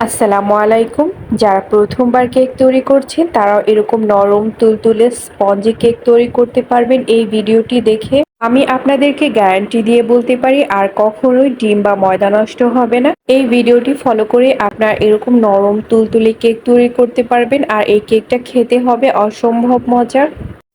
আসসালামু আলাইকুম। যারা প্রথমবার কেক তৈরি করছেন, তারাও এরকম নরম, তুলতুলে, স্পঞ্জি কেক তৈরি করতে পারবেন এই ভিডিওটি দেখে। আমি আপনাদেরকে গ্যারান্টি দিয়ে বলতে পারি, আর কখনোই ডিম বা ময়দা নষ্ট হবে না। এই ভিডিওটি ফলো করে আপনার এরকম নরম, তুলতুলে কেক তৈরি করতে পারবেন, আর এই কেকটা খেতে হবে অসম্ভব মজার।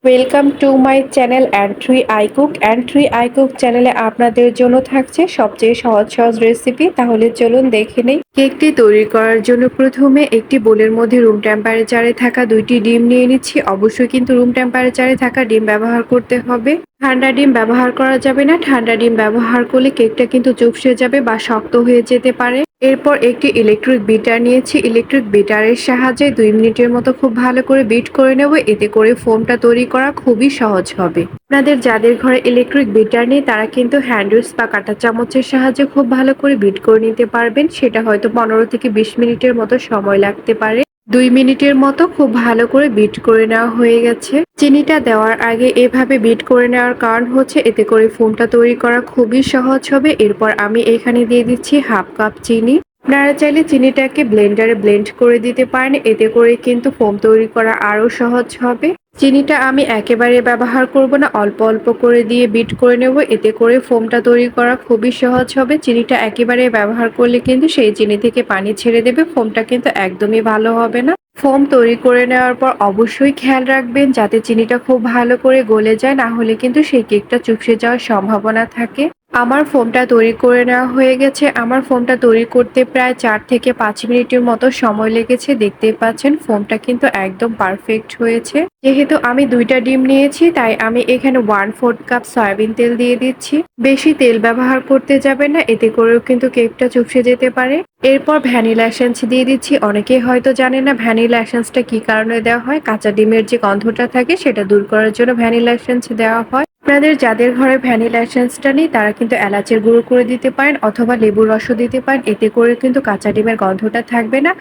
Welcome to my channel and three I cook and three I cook চ্যানেলে আপনাদের জন্য থাকছে সবচেয়ে সহজ সহজ রেসিপি তাহলে চলুন দেখে নেই। কেকটি তৈরি করার জন্য প্রথমে একটি বোলের মধ্যে রুম টেম্পারেচারে থাকা দুইটি ডিম নিয়ে নিচ্ছি। অবশ্যই কিন্তু রুম টেম্পারেচারে থাকা ডিম ব্যবহার করতে হবে। ঠান্ডা ডিম ব্যবহার করা যাবে না। ঠান্ডা ডিম ব্যবহার করলে কেকটা কিন্তু চুপসে যাবে বা শক্ত হয়ে যেতে পারে। এরপর একটি ইলেকট্রিক বিটার নিয়েছি। ইলেকট্রিক বিটারের সাহায্যে দুই মিনিটের মতো খুব ভালো করে বিট করে নেব। এতে করে ফোমটা তৈরি করা খুবই সহজ হবে। আপনাদের যাদের ঘরে ইলেকট্রিক বিটার নেই, তারা কিন্তু হ্যান্ডউইচ বা কাঁটা চামচের সাহায্যে খুব ভালো করে বিট করে নিতে পারবেন। সেটা হয়তো পনেরো থেকে বিশ মিনিটের মতো সময় লাগতে পারে। দুই মিনিটের মতো খুব ভালো করে বিট করে নেওয়া হয়ে গেছে। চিনিটা দেওয়ার আগে এভাবে বিট করে নেওয়ার কারণ হচ্ছে এতে করে ফোমটা তৈরি করা খুবই সহজ হবে। এরপর আমি এখানে দিয়ে দিচ্ছি হাফ কাপ চিনি। আপনারা চাইলে চিনিটাকে ব্লেন্ডারে ব্লেন্ড করে দিতে পারেন। এতে করে কিন্তু ফোম তৈরি করা আরও সহজ হবে। চিনিটা আমি একেবারে ব্যবহার করব না, অল্প অল্প করে দিয়ে বিট করে নেব। এতে করে ফোমটা তৈরি করা খুবই সহজ হবে। চিনিটা একেবারে ব্যবহার করলে কিন্তু সেই চিনি থেকে পানি ছেড়ে দেবে, ফোমটা কিন্তু একদমই ভালো হবে না। ফোম তৈরি করে নেওয়ার পর অবশ্যই খেয়াল রাখবেন যাতে চিনিটা খুব ভালো করে গলে যায়, না হলে কিন্তু সেই কেকটা চুপসে যাওয়ার সম্ভাবনা থাকে। আমার ফোমটা তৈরি করে নেওয়া হয়ে গেছে। আমার ফোমটা তৈরি করতে প্রায় চার থেকে পাঁচ মিনিটের মতো সময় লেগেছে। দেখতেই পাচ্ছেন ফোমটা কিন্তু একদম পারফেক্ট হয়েছে। যেহেতু আমি দুইটা ডিম নিয়েছি, তাই আমি এখানে ওয়ান ফোর্থ কাপ সয়াবিন তেল দিয়ে দিচ্ছি। বেশি তেল ব্যবহার করতে যাবে না, এতে করেও কিন্তু কেকটা চুপসে যেতে পারে। এরপর ভ্যানিলা এসেন্স দিয়ে দিচ্ছি। অনেকেই হয়তো জানে না ভ্যানিলা এসেন্সটা কি কারণে দেওয়া হয়। কাঁচা ডিমের যে গন্ধটা থাকে সেটা দূর করার জন্য ভ্যানিলা এসেন্স দেওয়া হয়। আপনাদের যাদের ঘরে ভ্যানিলা এসেন্সটা নেই, তারা কিন্তু এলাচের গুঁড়ো করে দিতে পারেন অথবা লেবুর রসও দিতে পারেন। এতে করে কিন্তু কাঁচা ডিমের গন্ধটা থাকবে না।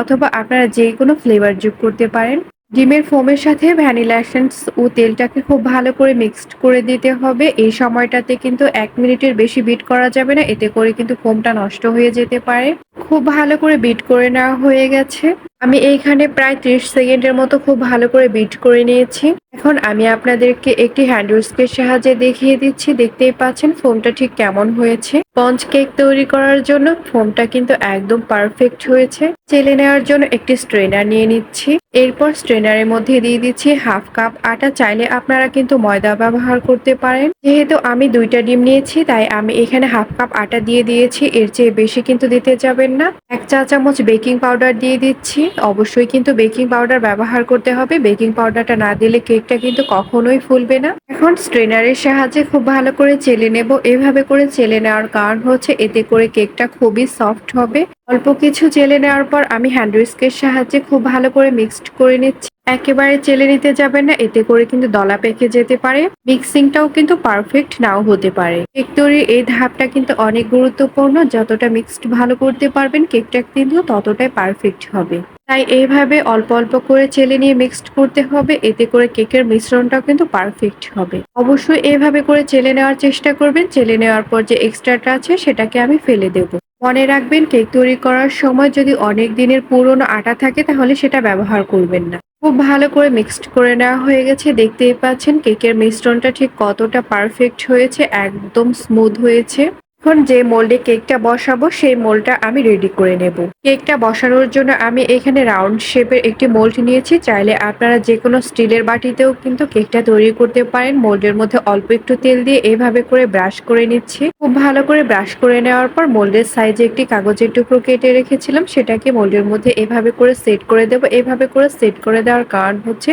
অথবা আপনারা যে কোনো ফ্লেভার যোগ করতে পারেন। ডিমের ফোমের সাথে ভ্যানিলা এসেন্স ও তেলটাকে খুব ভালো করে মিক্সড করে দিতে হবে। এই সময়টাতে কিন্তু এক মিনিটের বেশি বিট করা যাবে না, এতে করে কিন্তু ফোমটা নষ্ট হয়ে যেতে পারে। খুব ভালো করে বিট করে নেওয়া হয়ে গেছে। আমি এইখানে প্রায় ত্রিশ সেকেন্ডের মতো খুব ভালো করে বিট করে নিয়েছি। এখন আমি আপনাদেরকে একটি হ্যান্ড সাহায্যে দেখিয়ে দিচ্ছি। দেখতেই পাচ্ছেন ফোমটা ঠিক কেমন হয়েছে। পঞ্চ কেক তৈরি করার জন্য ফোমটা কিন্তু একদম পারফেক্ট হয়েছে। চেলে নেওয়ার জন্য একটি স্ট্রেনার নিয়ে নিচ্ছি। এরপর স্ট্রেনারের মধ্যে দিয়ে দিচ্ছি হাফ কাপ আটা। চাইলে আপনারা কিন্তু ময়দা ব্যবহার করতে পারেন। যেহেতু আমি দুইটা ডিম নিয়েছি, তাই আমি এখানে হাফ কাপ আটা দিয়ে দিয়েছি। এর চেয়ে বেশি কিন্তু দিতে যাবেন না। এক চা চামচ বেকিং পাউডার দিয়ে দিচ্ছি। অবশ্যই কিন্তু বেকিং পাউডার ব্যবহার করতে হবে। বেকিং পাউডারটা না দিলে কেকটা কিন্তু কখনোই ফুলবে না। এখন স্ট্রেনারের সাহায্যে খুব ভালো করে চেলে নেব। এভাবে করে চেলে নেওয়ার কারণ হচ্ছে এতে করে কেকটা খুবই সফট হবে। অল্প কিছু চেলে নেওয়ার পর আমি হ্যান্ড রিস্কের সাহায্যে খুব ভালো করে মিক্সড করে নিচ্ছি। একেবারে চেলে নিতে যাবেন না, এতে করে কিন্তু দলা পেকে যেতে পারে। মিক্সিংটাও কিন্তু পারফেক্ট নাও হতে পারে। কেক তৈরির এই ধাপটা কিন্তু অনেক গুরুত্বপূর্ণ। যতটা মিক্সড ভালো করতে পারবেন, কেকটা কিন্তু ততটাই পারফেক্ট হবে। তাই এইভাবে অল্প অল্প করে চেলে নিয়ে মিক্সড করতে হবে, এতে করে কেকের মিশ্রণটাও কিন্তু পারফেক্ট হবে। অবশ্যই এইভাবে করে চেলে নেওয়ার চেষ্টা করবেন। চেলে নেওয়ার পর যে এক্সট্রাটা আছে, সেটাকে আমি ফেলে দেব। মনে রাখবেন, কেক তৈরি করার সময় যদি অনেক দিনের পুরনো আটা থাকে, তাহলে সেটা ব্যবহার করবেন না। খুব ভালো করে মিক্সড করে নেওয়া হয়ে গেছে। দেখতেই পাচ্ছেন কেকের মিশ্রণটা ঠিক কতটা পারফেক্ট হয়েছে, একদম স্মুথ হয়েছে। এখন যে মোল্ডে কেকটা বসাবো, সেই মোল্ডটা আমি রেডি করে নেব। কেকটা বসানোর জন্য আমি এখানে রাউন্ড শেপের একটি মোল্ড নিয়েছি। চাইলে আপনারা যে কোনো স্টিলের বাটিতেও কিন্তু কেকটা তৈরি করতে পারেন। মোল্ডের মধ্যে অল্প একটু তেল দিয়ে এভাবে করে ব্রাশ করে নিচ্ছি। খুব ভালো করে ব্রাশ করে নেওয়ার পর মোল্ডের সাইজে একটি কাগজের টুকরো কেটে রেখেছিলাম। সেটাকে মোল্ডের মধ্যে এভাবে করে সেট করে দেব। এভাবে করে সেট করে দেওয়ার কারণ হচ্ছে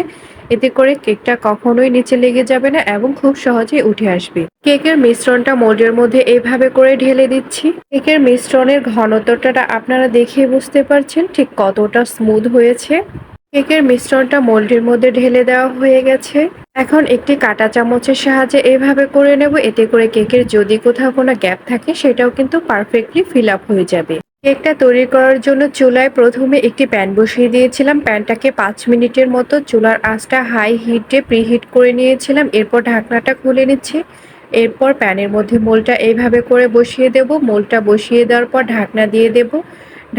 এতে করে কেকটা কখনোই নিচে লেগে যাবে না এবং খুব সহজেই উঠে আসবে। কেকের মিশ্রণটা মোল্ডের মধ্যে এইভাবে করে ঢেলে দিচ্ছি। কেকের মিশ্রণের ঘনত্বটা আপনারা দেখে বুঝতে পারছেন ঠিক কতটা স্মুথ হয়েছে। কেকের মিশ্রণটা মোল্ডের মধ্যে ঢেলে দেওয়া হয়ে গেছে। এখন একটি কাটা চামচের সাহায্যে এভাবে করে নেব। এতে করে কেকের যদি কোথাও কোনো গ্যাপ থাকে, সেটাও কিন্তু পারফেক্টলি ফিল আপ হয়ে যাবে। কেকটা তৈরি করার জন্য চুলায় প্রথমে একটি প্যান বসিয়ে দিয়েছিলাম। প্যানটাকে পাঁচ মিনিটের মতো চুলার আঁচটা হাই হিটে প্রিহিট করে নিয়েছিলাম। এরপর ঢাকনাটা খুলে নিচ্ছি। এরপর প্যানের মধ্যে মোলটা এইভাবে করে বসিয়ে দেব। মোলটা বসিয়ে দেওয়ার পর ঢাকনা দিয়ে দেব।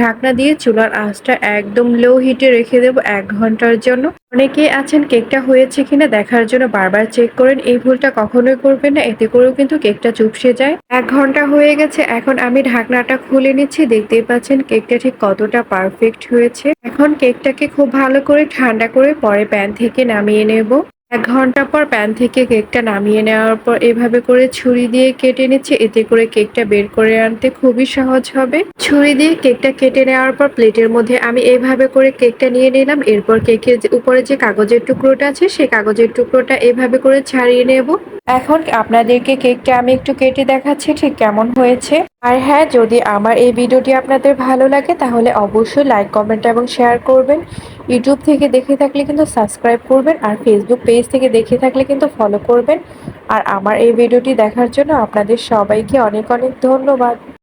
ঢাকনা দিয়ে চুলার আঁচটা একদম লো হিটে রেখে দেবো এক ঘণ্টার জন্য। অনেকেই আছেন কেকটা হয়েছে কিনা দেখার জন্য বারবার চেক করেন, এই ভুলটা কখনোই করবেন না, এতে করেও কিন্তু কেকটা চুপসে যায়। এক ঘণ্টা হয়ে গেছে, এখন আমি ঢাকনাটা খুলে নিচ্ছি, দেখতেই পাচ্ছেন কেকটা ঠিক কতটা পারফেক্ট হয়েছে। এখন কেকটাকে খুব ভালো করে ঠান্ডা করে পরে প্যান থেকে নামিয়ে নেব। এক ঘণ্টা পর প্যান থেকে কেকটা নামিয়ে নেওয়ার পর এভাবে করে ছুরি দিয়ে কেটে নিচ্ছে। এতে করে কেকটা বের করে আনতে খুবই সহজ হবে। ছুরি দিয়ে কেকটা কেটে নেওয়ার পর প্লেটের মধ্যে আমি এভাবে করে কেকটা নিয়ে নিলাম। এরপর কেকের উপরে যে কাগজের টুকরোটা আছে, সেই কাগজের টুকরোটা এভাবে করে ছাড়িয়ে নেব। এখন আপনাদেরকে কেকটা আমি একটু কেটে দেখাচ্ছি, ঠিক কেমন হয়েছে। আর হ্যাঁ যদি আমার এই ভিডিওটি আপনাদের ভালো লাগে, তাহলে অবশ্যই লাইক কমেন্ট এবং শেয়ার করবেন। ইউটিউব থেকে দেখে থাকলে কিন্তু সাবস্ক্রাইব করবেন আর ফেসবুক পেজ থেকে দেখে থাকলে কিন্তু ফলো করবেন। আর আমার এই ভিডিওটি দেখার জন্য আপনাদের সবাইকে অনেক অনেক ধন্যবাদ।